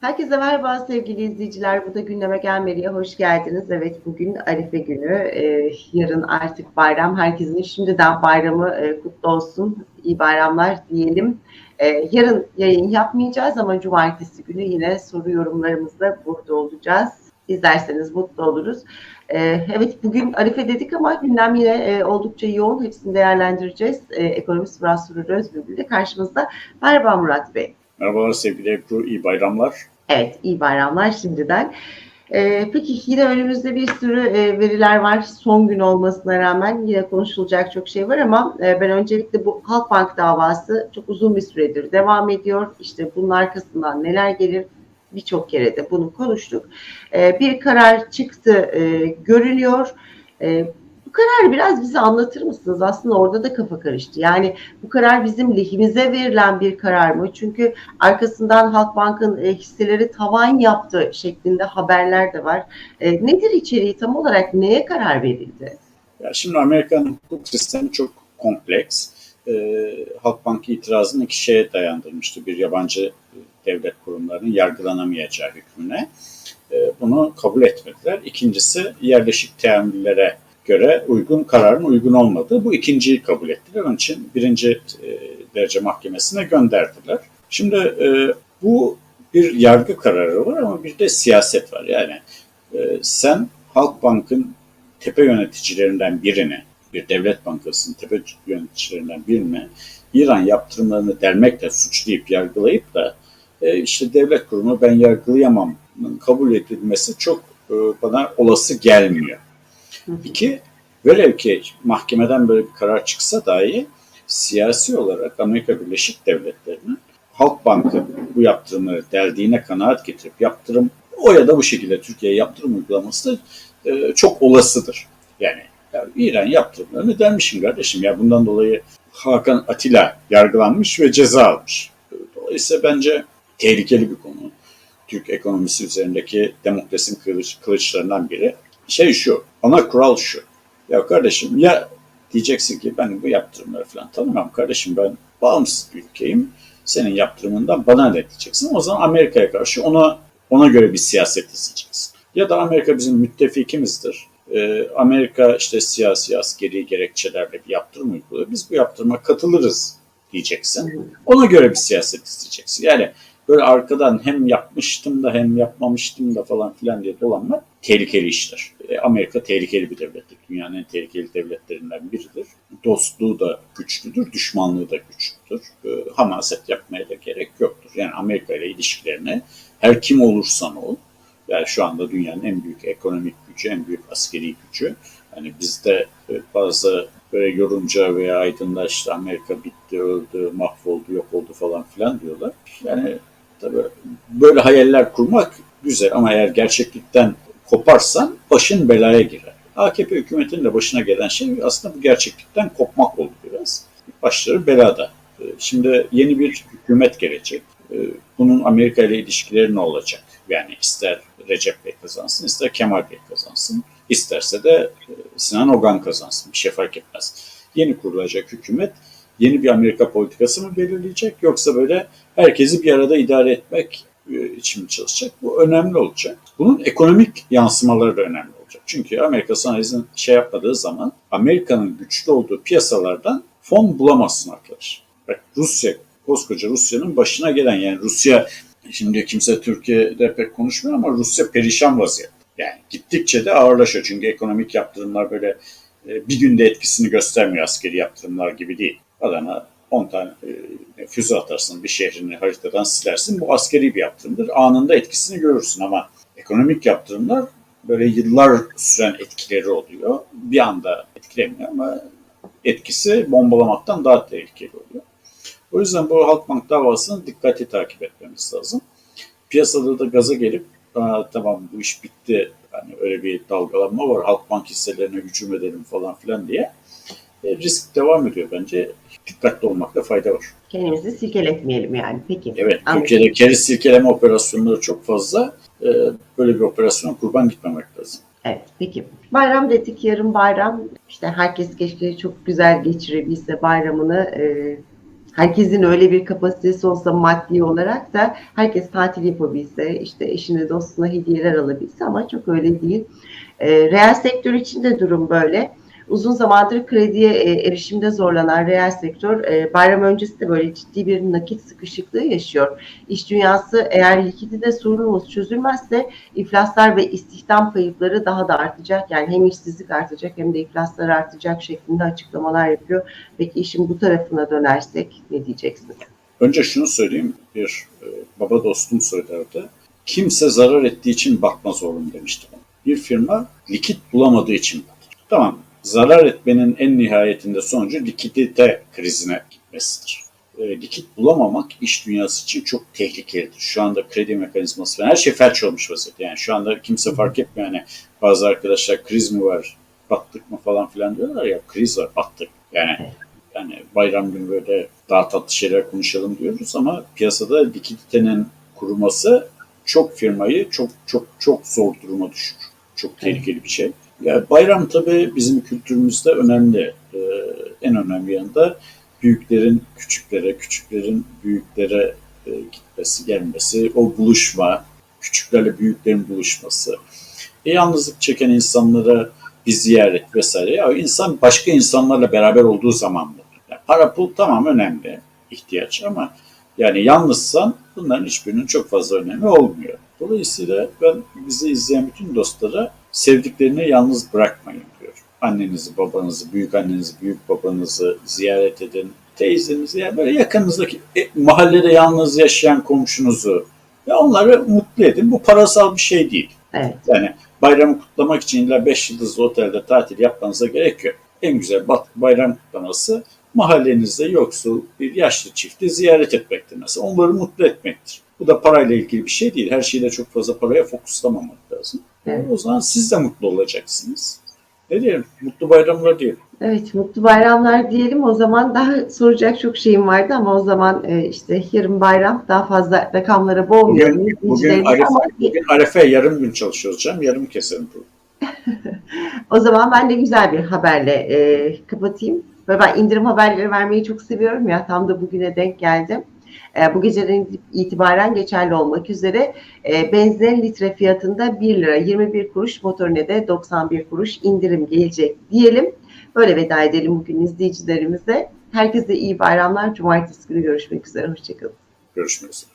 Herkese merhaba sevgili izleyiciler. Bu da gündeme gelmeliye hoş geldiniz. Evet bugün Arife günü. Ee, yarın artık bayram. Herkesin şimdiden bayramı e, kutlu olsun. İyi bayramlar diyelim. Ee, yarın yayın yapmayacağız ama cumartesi günü yine soru yorumlarımızda burada olacağız. İzlerseniz mutlu oluruz. Ee, evet bugün Arife dedik ama gündem yine e, oldukça yoğun. Hepsini değerlendireceğiz. Ee, ekonomist Murat Surur Özbülbül de karşımızda. Merhaba Murat Bey. Merhabalar sevgili Ebru, iyi bayramlar. Evet, iyi bayramlar şimdiden. Ee, peki yine önümüzde bir sürü e, veriler var. Son gün olmasına rağmen yine konuşulacak çok şey var ama e, ben öncelikle bu Halkbank davası çok uzun bir süredir devam ediyor. İşte bunun arkasından neler gelir birçok kere de bunu konuştuk. E, bir karar çıktı e, görünüyor. E, kararı biraz bize anlatır mısınız? Aslında orada da kafa karıştı. Yani bu karar bizim lehimize verilen bir karar mı? Çünkü arkasından Halkbank'ın e, hisseleri tavan yaptı şeklinde haberler de var. E, nedir içeriği tam olarak neye karar verildi? Ya şimdi Amerikan hukuk sistemi çok kompleks. Ee, Halkbank itirazını iki şeye dayandırmıştı. Bir yabancı devlet kurumlarının yargılanamayacağı hükmüne. Bunu kabul etmediler. İkincisi yerleşik teamüllere göre uygun kararın uygun olmadığı. Bu ikinciyi kabul ettiler. Onun için birinci e, derece mahkemesine gönderdiler. Şimdi e, bu bir yargı kararı var ama bir de siyaset var. Yani e, sen Halkbank'ın tepe yöneticilerinden birini, bir devlet bankasının tepe yöneticilerinden birini İran yaptırımlarını delmekle suçlayıp yargılayıp da e, işte devlet kurumu ben yargılayamam kabul edilmesi çok e, bana olası gelmiyor. İki, velev ki mahkemeden böyle bir karar çıksa dahi siyasi olarak Amerika Birleşik Devletleri'nin Halkbank'ı bu yaptırımları deldiğine kanaat getirip yaptırım o ya da bu şekilde Türkiye'ye yaptırım uygulaması da e, çok olasıdır. Yani, yani İran yaptırımlarını delmişim kardeşim ya bundan dolayı Hakan Atilla yargılanmış ve ceza almış. Dolayısıyla bence tehlikeli bir konu. Türk ekonomisi üzerindeki demokrasinin kılıç, kılıçlarından biri. Şey şu, ana kural şu. Ya kardeşim ya diyeceksin ki ben bu yaptırımları falan tanımam kardeşim ben bağımsız bir ülkeyim. Senin yaptırımından bana ne diyeceksin? O zaman Amerika'ya karşı ona ona göre bir siyaset izleyeceksin. Ya da Amerika bizim müttefikimizdir. Ee, Amerika işte siyasi askeri gerekçelerle bir yaptırım uyguluyor. Biz bu yaptırıma katılırız diyeceksin. Ona göre bir siyaset isteyeceksin. Yani böyle arkadan hem yapmıştım da hem yapmamıştım da falan filan diye dolanmak tehlikeli işler. E, Amerika tehlikeli bir devlettir. Dünyanın en tehlikeli devletlerinden biridir. Dostluğu da güçlüdür, düşmanlığı da güçlüdür. E, hamaset yapmaya da gerek yoktur. Yani Amerika ile ilişkilerini her kim olursan ol, yani şu anda dünyanın en büyük ekonomik gücü, en büyük askeri gücü. Hani bizde bazı böyle yorumca veya aydınlar işte Amerika bitti, öldü, mahvoldu, yok oldu falan filan diyorlar. Yani tabii böyle hayaller kurmak güzel ama eğer gerçeklikten koparsan başın belaya girer. AKP hükümetinin de başına gelen şey aslında bu gerçeklikten kopmak oldu biraz. Başları belada. Şimdi yeni bir hükümet gelecek. Bunun Amerika ile ilişkileri ne olacak? Yani ister Recep Bey kazansın, ister Kemal Bey kazansın, isterse de Sinan Ogan kazansın. Bir şey fark etmez. Yeni kurulacak hükümet yeni bir Amerika politikası mı belirleyecek yoksa böyle herkesi bir arada idare etmek için mi çalışacak? Bu önemli olacak. Bunun ekonomik yansımaları da önemli olacak. Çünkü Amerika sana izin şey yapmadığı zaman Amerika'nın güçlü olduğu piyasalardan fon bulamazsın arkadaş. Bak Rusya, koskoca Rusya'nın başına gelen yani Rusya Şimdi kimse Türkiye'de pek konuşmuyor ama Rusya perişan vaziyette. Yani gittikçe de ağırlaşıyor. Çünkü ekonomik yaptırımlar böyle bir günde etkisini göstermiyor askeri yaptırımlar gibi değil. Adana 10 tane füze atarsın bir şehrini haritadan silersin. Bu askeri bir yaptırımdır. Anında etkisini görürsün ama ekonomik yaptırımlar böyle yıllar süren etkileri oluyor. Bir anda etkilemiyor ama etkisi bombalamaktan daha tehlikeli oluyor. O yüzden bu Halkbank davasını dikkatli takip etmemiz lazım. Piyasada da gaza gelip tamam bu iş bitti hani öyle bir dalgalanma var Halkbank hisselerine hücum edelim falan filan diye e, risk devam ediyor bence. Dikkatli olmakta fayda var. Kendimizi silkeletmeyelim yani. Peki. Evet. Anladım. Türkiye'de keriz silkeleme operasyonları çok fazla. E, böyle bir operasyona kurban gitmemek lazım. Evet peki. Bayram dedik yarın bayram. İşte herkes keşke çok güzel geçirebilse bayramını. E, herkesin öyle bir kapasitesi olsa maddi olarak da herkes tatil yapabilse, işte eşine dostuna hediyeler alabilse ama çok öyle değil. E, reel sektör için de durum böyle. Uzun zamandır krediye e, erişimde zorlanan reel sektör e, bayram öncesi de böyle ciddi bir nakit sıkışıklığı yaşıyor. İş dünyası eğer likidite sorunumuz çözülmezse iflaslar ve istihdam kayıpları daha da artacak. Yani hem işsizlik artacak hem de iflaslar artacak şeklinde açıklamalar yapıyor. Peki işin bu tarafına dönersek ne diyeceksiniz? Önce şunu söyleyeyim. Bir e, baba dostum söylerdi. Kimse zarar ettiği için batmaz oğlum demişti. Bir firma likit bulamadığı için batır. Tamam. Zarar etmenin en nihayetinde sonucu likidite krizine gitmesidir. E, likit bulamamak iş dünyası için çok tehlikelidir. Şu anda kredi mekanizması falan her şey felç olmuş vaziyette. Yani şu anda kimse fark etmiyor. Yani bazı arkadaşlar kriz mi var, battık mı falan filan diyorlar ya kriz var, battık. Yani yani bayram günü böyle daha tatlı şeyler konuşalım diyoruz ama piyasada likiditenin kuruması çok firmayı çok çok çok zor duruma düşürür. Çok tehlikeli bir şey. Ya bayram tabii bizim kültürümüzde önemli. Ee, en önemli yanında büyüklerin küçüklere, küçüklerin büyüklere e, gitmesi, gelmesi, o buluşma, küçüklerle büyüklerin buluşması. E, yalnızlık çeken insanlara bir ziyaret vesaire. Ya insan başka insanlarla beraber olduğu zaman mı? Yani para pul tamam önemli ihtiyaç ama yani yalnızsan bunların hiçbirinin çok fazla önemi olmuyor. Dolayısıyla ben bizi izleyen bütün dostlara sevdiklerini yalnız bırakmayın diyorum. Annenizi, babanızı, büyük annenizi, büyük babanızı ziyaret edin. Teyzenizi, yani böyle yakınızdaki e, mahallede yalnız yaşayan komşunuzu ya onları mutlu edin. Bu parasal bir şey değil. Evet. Yani bayramı kutlamak için illa 5 yıldızlı otelde tatil yapmanıza gerek yok. En güzel bayram kutlaması mahallenizde yoksul bir yaşlı çifti ziyaret etmektir mesela. Onları mutlu etmektir. Bu da parayla ilgili bir şey değil. Her şeyde çok fazla paraya fokuslamamak lazım. Evet. O zaman siz de mutlu olacaksınız. Ne diyelim? Mutlu bayramlar diyelim. Evet, mutlu bayramlar diyelim. O zaman daha soracak çok şeyim vardı ama o zaman e, işte yarın bayram daha fazla rakamlara boğmayalım. Bugün, bugün, Arefe, ama bugün Arefe yarım gün çalışıyoruz canım. Yarım keserim. bu. o zaman ben de güzel bir haberle e, kapatayım. Ve ben indirim haberleri vermeyi çok seviyorum ya. Tam da bugüne denk geldim. E, bu geceden itibaren geçerli olmak üzere e, benzin litre fiyatında 1 lira 21 kuruş, motorine de 91 kuruş indirim gelecek diyelim. Böyle veda edelim bugün izleyicilerimize. Herkese iyi bayramlar. Cumartesi günü görüşmek üzere. Hoşçakalın. Görüşmek üzere.